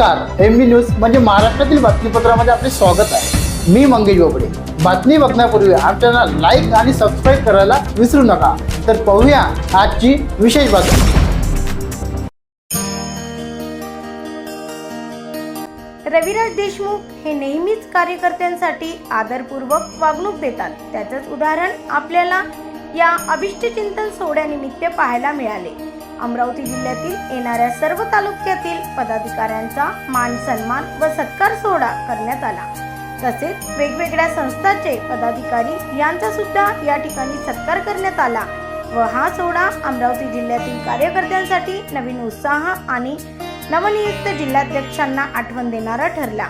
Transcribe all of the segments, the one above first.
नमस्कार M B news म्हणजे महाराष्ट्रातील बातमीपत्रामध्ये आपले स्वागत आहे. मी मंगेश बोबडे. बातमी बघण्यापूर्वी आमच्या लाईक आणि सबस्क्राईब करायला विसरू नका. तर पाहूया आजची विशेष बातमी. रविराज देशमुख हे नेहमीच कार्यकर्त्यांसाठी आदरपूर्वक वागणूक देतात. त्याचंच उदाहरण आपल्याला या अभिष्टचिंतन सोहळ्यानिमित्त पाहायला मिळाले. अमरावती जिल्ह्यातील येणाऱ्या सर्व तालुक्यातील पदाधिकाऱ्यांचा मान सन्मान व सत्कार सोहळा करण्यात आला. तसेच वेगवेगळ्या संस्थांचे पदाधिकारी यांचा सुद्धा या ठिकाणी सत्कार करण्यात आला व हा सोहळा अमरावती जिल्ह्यातील कार्यकर्त्यांसाठी नवीन उत्साह आणि नवनियुक्त जिल्हाध्यक्षांना आठवण देणारा ठरला.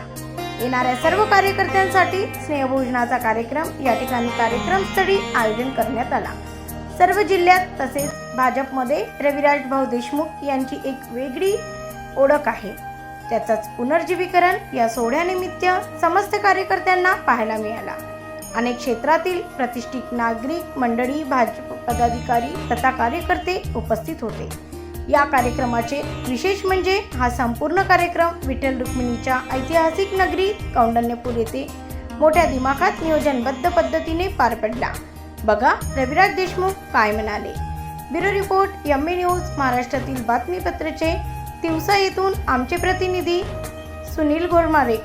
येणाऱ्या सर्व कार्यकर्त्यांसाठी स्नेहभोजनाचा कार्यक्रम या ठिकाणी कार्यक्रमस्थळी आयोजन करण्यात आला. सर्व जिल्ह्यात तसेच भाजपमध्ये रविराज भाऊ देशमुख यांची एक वेगळी ओळख आहे. त्याचाच पुनर्जीवीकरण या सोहळ्यानिमित्त समस्त कार्यकर्त्यांना पाहायला मिळाला. अनेक क्षेत्रातील प्रतिष्ठित नागरिक मंडळी भाजप पदाधिकारी तथा कार्यकर्ते उपस्थित होते. या कार्यक्रमाचे विशेष म्हणजे हा संपूर्ण कार्यक्रम विठ्ठल रुक्मिणीच्या ऐतिहासिक नगरी कौंडण्यपूर येथे मोठ्या दिमाखात नियोजनबद्ध पद्धतीने पार पडला. बघा रविराज देशमुख काय म्हणाले. ब्युरो रिपोर्ट एम न्यूज महाराष्ट्रातील बातमीपत्राचे दिवसा येथून आमचे प्रतिनिधी Sunil Gormare.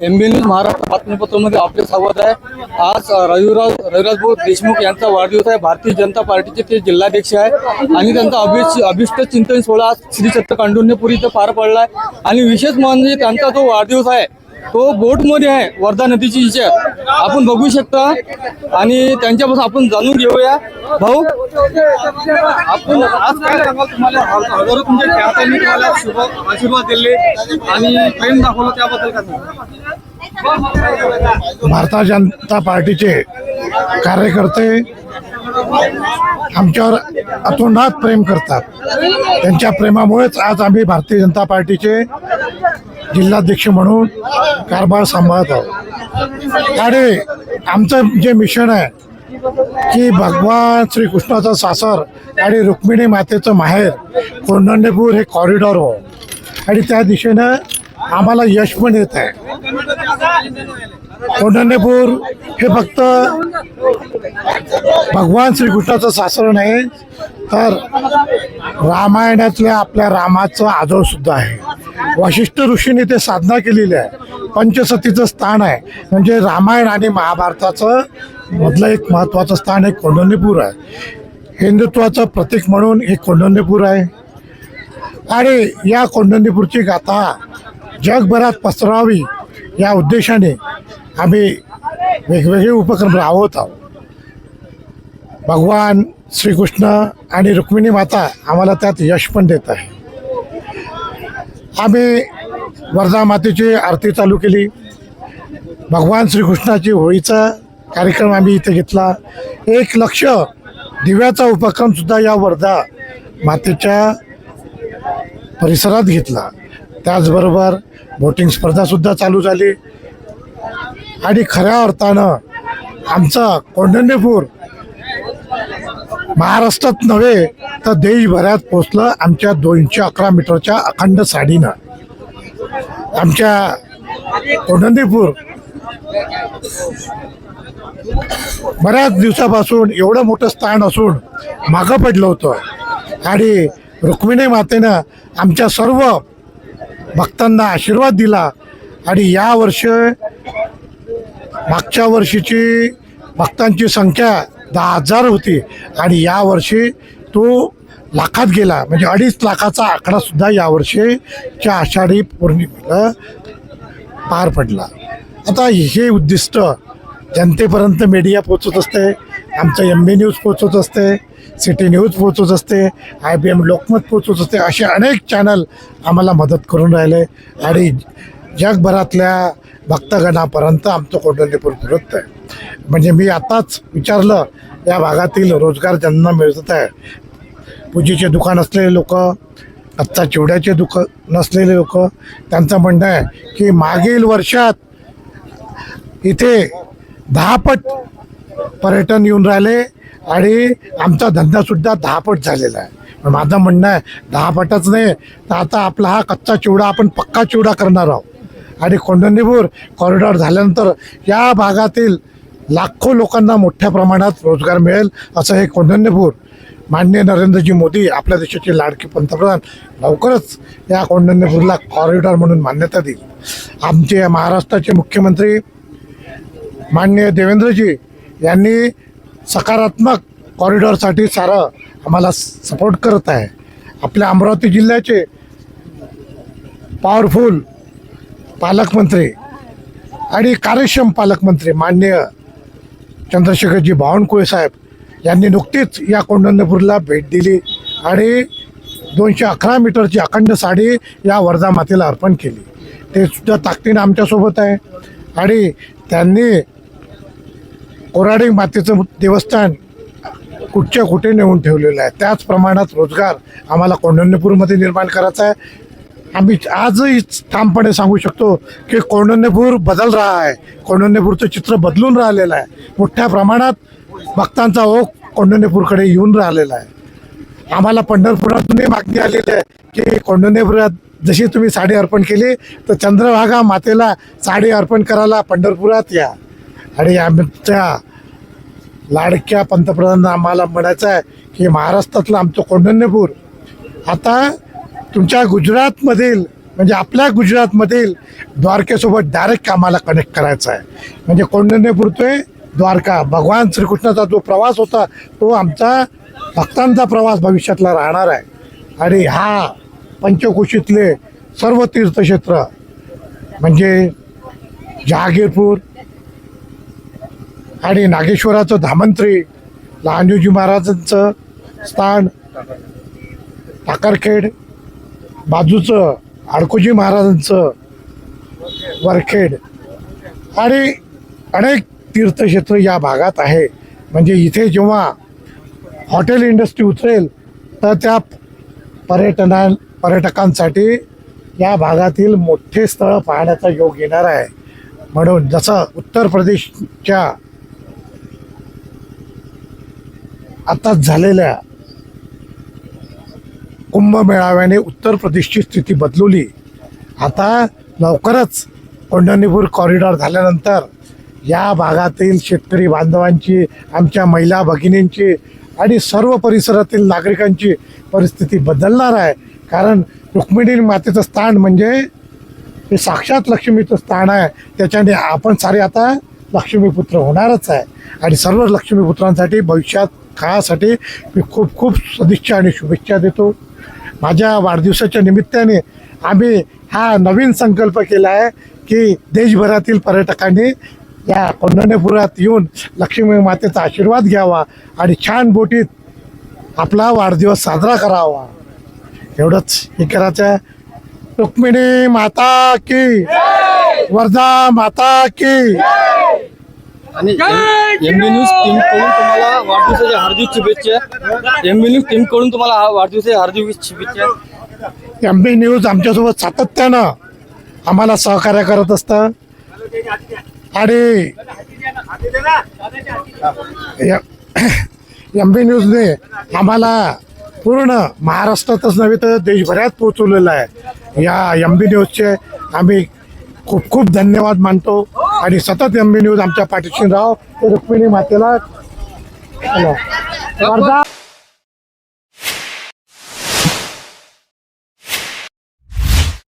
M B news Maharashtra बातमीपत्रामध्ये आपले स्वागत आहे. आज रविराज रविराज भाऊ देशमुख यांचा वाढदिवस आहे. भारतीय जनता पार्टीचे ते जिल्हाध्यक्ष आहे. आणि त्यांचा अभिष्ट अभिष्ट चिंतन सोहळा आज श्री छत्र कांडुण्यपुरी इथं पार पडलाय. आणि विशेष म्हणजे त्यांचा जो वाढदिवस आहे तो बोटमध्ये आहे वर्धा नदीची हिच्यात आपण बघू शकता. आणि त्यांच्यापासून आपण जाणून घेऊया. भाऊ? आपण आज काय सांगाल तुम्हाला? हजारो तुमच्या चाहत्यांनी तुम्हाला शुभ आशीर्वाद दिले आणि प्रेम दाखवलं त्याबद्दल काय सांगाल? भारतीय जनता पार्टीचे कार्यकर्ते आमच्यावर अतोनात प्रेम करतात. त्यांच्या प्रेमामुळेच आज आम्ही भारतीय जनता पार्टीचे जिल्हाध्यक्ष म्हणून कारभार सांभाळत आहोत. आणि आमचं जे मिशन आहे की भगवान श्रीकृष्णाचं सासर आणि रुक्मिणी मातेचं माहेर कोंढणपूर हे कॉरिडॉर हो. आणि त्या दिशेनं आम्हाला यश पण येत आहे. कोंढणपूर हे फक्त भगवान श्रीकृष्णाचं सासर नाही तर रामायणातल्या आपल्या रामाचं आदर सुद्धा आहे. वशिष्ठ ऋषीने ते साधना केलेली आहे. पंचसतीचं स्थान आहे. म्हणजे रामायण आणि महाभारताचं मधलं एक महत्त्वाचं स्थान हे कोंढण्यपूर आहे. हिंदुत्वाचं प्रतीक म्हणून हे कोंढण्यपूर आहे. आणि या कोंढण्यपूरची गाथा जगभरात पसरावी या उद्देशाने आम्ही वेगवेगळे उपक्रम राबवत आहोत. भगवान श्रीकृष्ण आणि रुक्मिणी माता आम्हाला त्यात यश पण देत आहे आम्ही वर्धा मातेची आरती चालू केली. भगवान श्रीकृष्णाची होळीचा कार्यक्रम आम्ही इथे घेतला. एक लक्ष दिव्याचा उपक्रमसुद्धा या वर्धा मातेच्या परिसरात घेतला. त्याचबरोबर बोटिंग स्पर्धासुद्धा चालू झाली. आणि खऱ्या अर्थानं आमचं कौंडण्यपूर महाराष्ट्रात नव्हे तर देशभरात पोचलं आमच्या दोनशे अकरा मीटरच्या अखंड साडीनं. आमच्या कौंडण्यपूर बऱ्याच दिवसापासून एवढं मोठं स्थान असून मागं पडलं होतं. आणि रुक्मिणी मातेनं आमच्या सर्व भक्तांना आशीर्वाद दिला. आणि या वर्ष मागच्या वर्षीची भक्तांची संख्या दहा हजार होती. आणि यावर्षी तो लाखात गेला. म्हणजे अडीच लाखाचा आकडासुद्धा यावर्षीच्या आषाढी पौर्णिमेला पार पडला. आता हे उद्दिष्ट जनतेपर्यंत मीडिया पोचत असते. आमचं एम बी न्यूज पोचत असते. सिटी न्यूज पोचत असते. आय बी एम लोकमत पोचत असते. असे अनेक चॅनल आम्हाला मदत करून राहिले. आणि जगभरातल्या भक्तगणापर्यंत आमचं कौटुंबिक पुरत आहे म्हणजे मी आताच विचारलं या भागातील रोजगार ज्यांना मिळत आहे पूजेचे दुकान असलेले लोक कच्चा चिवड्याचे दुकान नसलेले लोक त्यांचं म्हणणं आहे की मागील वर्षात इथे दहापट पर्यटन येऊन राहिले आणि आमचा धंदासुद्धा दहापट झालेला आहे. माझं म्हणणं आहे दहापटच नाही तर आता आपला हा कच्चा चिवडा आपण पक्का चिवडा करणार आहोत. आणि कोंडणीपूर कॉरिडॉर झाल्यानंतर या भागातील लाखो लोकांना मोठ्या प्रमाणात रोजगार मिळेल असं हे कौंडण्यपूर माननीय नरेंद्रजी मोदी आपल्या देशाचे लाडके पंतप्रधान लवकरच या कौंडण्यपूरला कॉरिडॉर म्हणून मान्यता देईल. आमचे महाराष्ट्राचे मुख्यमंत्री माननीय देवेंद्रजी यांनी सकारात्मक कॉरिडॉरसाठी सारं आम्हाला सपोर्ट करत आहे. आपल्या अमरावती जिल्ह्याचे पॉवरफुल पालकमंत्री आणि कार्यक्षम पालकमंत्री माननीय चंद्रशेखरजी बावनकुळे साहेब यांनी नुकतीच या कोंढण्यपूरला भेट दिली आणि दोनशे अकरा मीटरची अखंड साडी या वर्धा मातेला अर्पण केली. ते सुद्धा ताकदीनं आमच्यासोबत आहे. आणि त्यांनी कोराडी मातेचं देवस्थान कुठच्या कुठे नेऊन ठेवलेलं आहे? त्याच प्रमाणात रोजगार आम्हाला कोंढण्यपूरमध्ये निर्माण करायचा आहे. आम्ही आजही ठामपणे सांगू शकतो की कौंडण्यपूर बदल रहा आहे कौंडण्यपूरचं चित्र बदलून राहिलेलं आहे. मोठ्या प्रमाणात भक्तांचा ओघ कौंडण्यपूरकडे येऊन राहिलेला आहे. आम्हाला पंढरपुरातूनही मागणी आलेली आहे की कौंडण्यपुरात जशी तुम्ही साडी अर्पण केली तर चंद्रभागा मातेला साडी अर्पण करायला पंढरपुरात या. आणि आमच्या लाडक्या पंतप्रधानांना आम्हाला म्हणायचं आहे की महाराष्ट्रातलं आमचं कौंडण्यपूर आता तुमच्या गुजरातमधील म्हणजे आपल्या गुजरातमधील द्वारकेसोबत डायरेक्ट कामाला कनेक्ट करायचं आहे. म्हणजे कौंडण्यपूर ते द्वारका. भगवान श्रीकृष्णाचा जो प्रवास होता तो आमचा भक्तांचा प्रवास भविष्यातला राहणार आहे. आणि हा पंचकोशीतले सर्व तीर्थक्षेत्र म्हणजे जहागीरपूर आणि नागेश्वराचं धामंत्री लहानजी महाराजांचं स्थान टाकरखेड बाजूचं आडकोजी महाराजांचं वरखेड. आणि अनेक तीर्थक्षेत्र या भागात आहे. म्हणजे इथे जेव्हा हॉटेल इंडस्ट्री उतरेल तर त्या पर्यटना पर्यटकांसाठी या भागातील मोठे स्थळं पाहण्याचा योग येणार आहे. म्हणून जसं उत्तर प्रदेशच्या आताच झालेल्या कुंभमेळाव्याने उत्तर प्रदेशची स्थिती बदलवली आता लवकरच कोंढणीपूर कॉरिडॉर झाल्यानंतर या भागातील शेतकरी बांधवांची आमच्या महिला भगिनींची आणि सर्व परिसरातील नागरिकांची परिस्थिती बदलणार आहे. कारण रुक्मिणी मातेचं स्थान म्हणजे हे साक्षात लक्ष्मीचं स्थान आहे. त्याच्याने आपण सारे आता लक्ष्मीपुत्र होणारच आहे. आणि सर्व लक्ष्मीपुत्रांसाठी भविष्यात काळासाठी मी खूप खूप सदिच्छा आणि शुभेच्छा देतो. माझ्या वाढदिवसाच्या निमित्ताने आम्ही हा नवीन संकल्प केला आहे की देशभरातील पर्यटकांनी या कोंढणीपुरात येऊन लक्ष्मी मातेचा आशीर्वाद घ्यावा आणि छान बोटीत आपला वाढदिवस साजरा करावा. एवढंच हे करायचं आहे. रुक्मिणी माता की वर्धा माता की. आणि एम बी न्यूज टीमकडून तुम्हाला वाढदिवसाच्या हार्दिक शुभेच्छा. एम बी न्यूज टीमकडून तुम्हाला हा वाढदिवसाच्या हार्दिक शुभेच्छा. एम बी न्यूज आमच्यासोबत सातत्यानं आम्हाला सहकार्य करत असतं. आणि एम बी न्यूजने आम्हाला पूर्ण महाराष्ट्रातच नव्हे तर देशभरात पोचवलेलं आहे. या एम बी न्यूजचे आम्ही खूप खूप धन्यवाद मानतो. आणि सतत एम बी न्यूज आमच्या पाठीशी राहो. रुक्मिणी मातेला हॅलो वर्धा